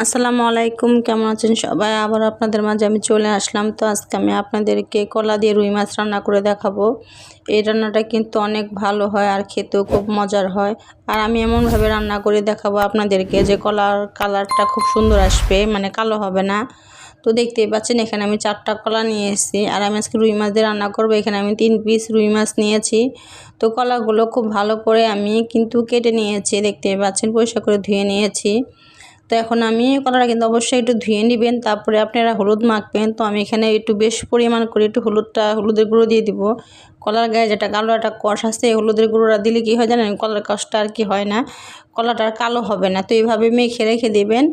আসসালামু আলাইকুম, কেমন আছেন সবাই? আবার আপনাদের মাঝে আমি চলে আসলাম। তো আজকে আমি আপনাদেরকে কলা দিয়ে রুই মাছ রান্না করে দেখাবো। এই রান্নাটা কিন্তু অনেক ভালো হয় আর খেতেও খুব মজার হয়। আর আমি এমনভাবে রান্না করে দেখাবো আপনাদেরকে যে কলার কালারটা খুব সুন্দর আসবে মানে কালো হবে না। তো দেখতেই পাচ্ছেন, এখানে আমি চারটা কলা নিয়ে এসেছি। আর আমি আজকে রুই মাছ দিয়ে রান্না করব। এখানে আমি তিন পিস রুই মাছ নিয়েছি। তো কলাগুলো খুব ভালো করে আমি কিন্তু কেটে নিয়েছি। দেখতেই পাচ্ছেন, পরিষ্কার করে ধুয়ে নিয়েছি। তো এখন আমি কলাটা কিন্তু অবশ্যই একটু ধুয়ে নেবেন, তারপরে আপনারা হলুদ মাখবেন। তো আমি এখানে একটু বেশ পরিমাণ করে একটু হলুদটা, হলুদের গুঁড়ো দিয়ে দিব। কলার গায়ে যেটা কালো একটা কষ আছে হলুদের গুঁড়োটা দিলে কী হয় জানেন, কলার কষটা আর কি হয় না। কলাটা আর কালো হবে না, তো এইভাবে মেখে রেখে দেবেন।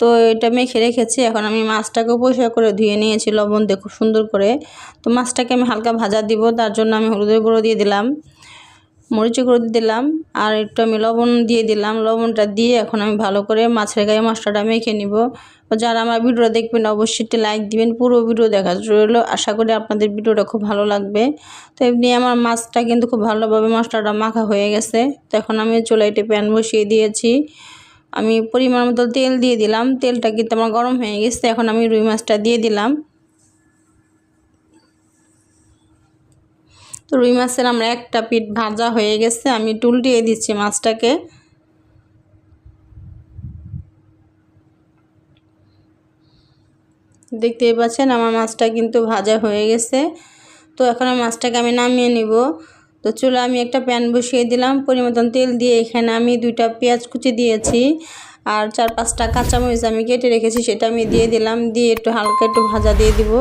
তো এটা মেখে রেখেছি, এখন আমি মাছটাকেও পরিষ্কার করে ধুয়ে নিয়েছি লবণ দিয়ে খুব সুন্দর করে। তো মাছটাকে আমি হালকা ভাজা দিব, তার জন্য আমি হলুদের গুঁড়ো দিয়ে দিলাম। মরিচের গুঁড়ো দিলাম, আর একটু আমি লবণ দিয়ে দিলাম। লবণটা দিয়ে এখন আমি ভালো করে মাছের গায়ে মশলাটা মেখে নিব। যারা আমার ভিডিওটা দেখবেন, অবশ্যই একটি লাইক দিবেন। পুরো ভিডিও দেখা রইল আশা করি আপনাদের ভিডিওটা খুব ভালো লাগবে। তো এমনি আমার মাছটা কিন্তু খুব ভালোভাবে মশলাটা মাখা হয়ে গেছে। তো এখন আমি চুলাইটে প্যান বসিয়ে দিয়েছি। আমি পরিমাণ মতো তেল দিয়ে দিলাম। তেলটা কিন্তু আমার গরম হয়ে গেছে। এখন আমি রুই মাছটা দিয়ে দিলাম। তো রুই মাছের আমরা একটা পিঠ ভাজা হয়ে গেছে, আমি টুলটিয়ে দিচ্ছি মাছটাকে। দেখতেই পাচ্ছেন আমার মাছটা কিন্তু ভাজা হয়ে গেছে। তো এখন মাছটাকে আমি নামিয়ে নিব। তো চুলো আমি একটা প্যান বসিয়ে দিলাম পরিমতন তেল দিয়ে এখানে আমি দুইটা পেঁয়াজ কুচি দিয়েছি আর চার পাঁচটা কাঁচামরিচ আমি কেটে রেখেছি, সেটা আমি দিয়ে দিলাম, দিয়ে একটু হালকা একটু ভাজা দিয়ে দিব।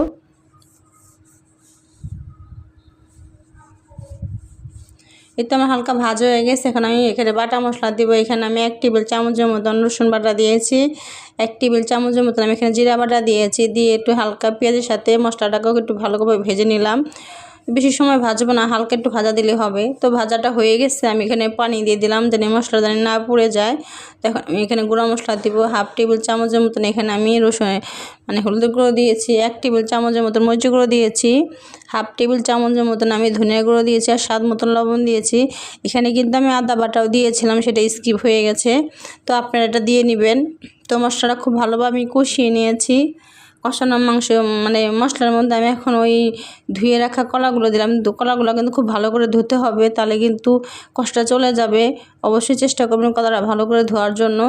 এই তো আমার হালকা ভাজ হয়ে গেছে, এখন আমি এখানে বাটা মশলা দিব। এখানে আমি এক টেবিল চামচের মতন রসুন বাটা দিয়েছি। এক টেবিল চামচের মতন আমি এখানে জিরা বাটা দিয়েছি। দিয়ে একটু হালকা পেঁয়াজের সাথে মশলাটাকেও একটু ভালোভাবে ভেজে নিলাম। বেশি সময় ভাজবো না, হালকা একটু ভাজা দিলে হবে। তো ভাজাটা হয়ে গেছে, আমি এখানে পানি দিয়ে দিলাম যেন মশলা যেন না পুড়ে যায়। তখন আমি এখানে গুঁড়া মশলা দিব, হাফ টেবিল চামচের মতন এখানে আমি রসুন মানে হলুদ গুঁড়ো দিয়েছি, এক টেবিল চামচের মতন মরিচ গুঁড়ো দিয়েছি, হাফ টেবিল চামচের মতন আমি ধনিয়া গুঁড়ো দিয়েছি আর স্বাদ মতন লবণ দিয়েছি। এখানে কিন্তু আমি আদা বাটাও দিয়েছিলাম, সেটা স্কিপ হয়ে গেছে। তো আপনারা এটা দিয়ে নেবেন। তো মশলাটা খুব ভালোভাবে আমি কষিয়ে নিয়েছি। কষানো মাংস মানে মশলার মধ্যে আমি এখন ওই ধুয়ে রাখা কলাগুলো দিলাম। কলাগুলো কিন্তু খুব ভালো করে ধুতে হবে, তাহলে কিন্তু কষ্টটা চলে যাবে। অবশ্যই চেষ্টা করবেন কলাটা ভালো করে ধোয়ার জন্য।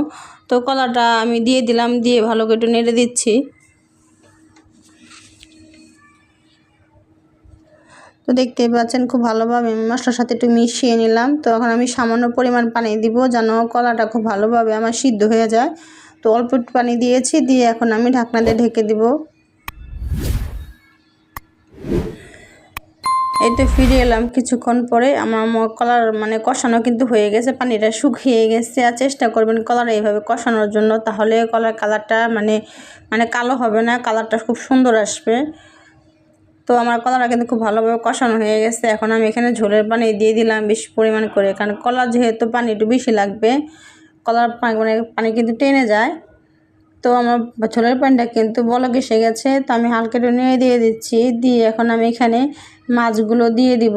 তো কলাটা আমি দিয়ে দিলাম, দিয়ে ভালো করে একটু নেড়ে দিচ্ছি। তো দেখতেই পাচ্ছেন খুব ভালোভাবে মশলার সাথে একটু মিশিয়ে নিলাম। তো এখন আমি সামান্য পরিমাণ পানি দিব যেন কলাটা খুব ভালোভাবে আমার সিদ্ধ হয়ে যায়। তো অল্প পানি দিয়েছি, দিয়ে এখন আমি ঢাকনা দিয়ে ঢেকে দিব। এই তো ফিরে এলাম কিছুক্ষণ পরে। আমার কলার মানে কষানো কিন্তু হয়ে গেছে, পানিটা শুকিয়ে গেছে। আর চেষ্টা করবেন কলার এইভাবে কষানোর জন্য, তাহলে কলার কালারটা মানে মানে কালো হবে না, কালারটা খুব সুন্দর আসবে। তো আমার কলাটা কিন্তু খুব ভালোভাবে কষানো হয়ে গেছে। এখন আমি এখানে ঝোলের পানি দিয়ে দিলাম বেশি পরিমাণ করে, কারণ কলা যেহেতু পানি একটু বেশি লাগবে কলার মানে পানি কিন্তু টেনে যায়। তো আমার ছোলার পানিটা কিন্তু বলো এসে গেছে। তো আমি হালকা নিয়ে দিয়ে দিচ্ছি। দিয়ে এখন আমি এখানে মাছগুলো দিয়ে দিব।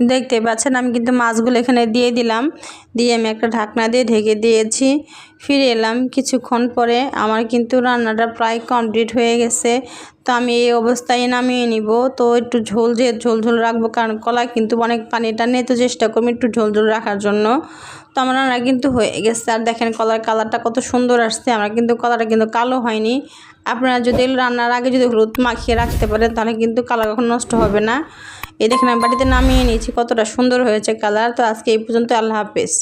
দেখতে পাচ্ছেন, আমি কিন্তু মাছগুলো এখানে দিয়ে দিলাম। দিয়ে আমি একটা ঢাকনা দিয়ে ঢেকে দিয়েছি। ফিরে এলাম কিছুক্ষণ পরে। আমার কিন্তু রান্নাটা প্রায় কমপ্লিট হয়ে গেছে। তো আমি এই অবস্থায় নামিয়ে নিব। তো একটু ঝোল যে ঝোল ঝোল রাখব, কারণ কলা কিন্তু অনেক পানি টানে তো চেষ্টা করব একটু ঝোল ঝোল রাখার জন্য। তো আমার রান্না কিন্তু হয়ে গেছে। আর দেখেন কলার কালারটা কত সুন্দর আসছে। আমার কিন্তু কলাটা কিন্তু কালো হয়নি। আপনারা যদি রান্নার আগে যদি হলুদ মাখিয়ে রাখতে পারেন, তাহলে কিন্তু কালার কখন নষ্ট হবে না। এই দেখেন আমি বাড়িতে নামিয়ে নিয়েছি, কতটা সুন্দর হয়েছে কালার। তো আজকে এই পর্যন্ত আল্লাহ হাফেজ।